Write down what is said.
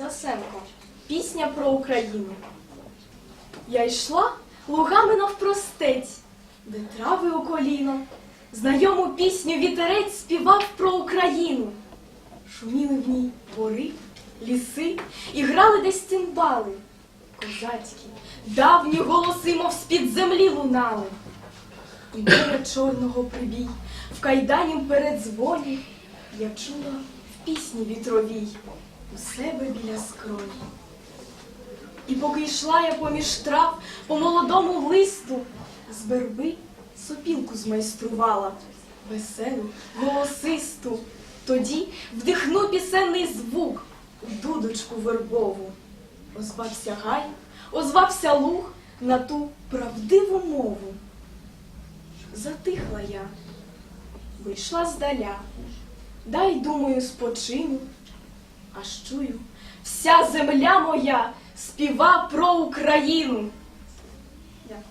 Засенко. Пісня про Україну. Я йшла лугами навпростець, де трави у коліно. Знайому пісню вітерець співав про Україну. Шуміли в ній бори, ліси і грали десь цимбали. Козацькі, давні голоси, мов з-під землі лунали. І море чорного прибій, в кайданім передзвоні я чула в пісні вітровій у себе біля скроні. І поки йшла я поміж трав по молодому листу, з верби сопілку змайструвала, веселу, голосисту. Тоді вдихну пісенний звук у дудочку вербову. Озвався гай, озвався луг на ту правдиву мову. Затихла я, вийшла здаля, дай, думаю, спочину, аж чую, вся земля моя співа про Україну. Дякую.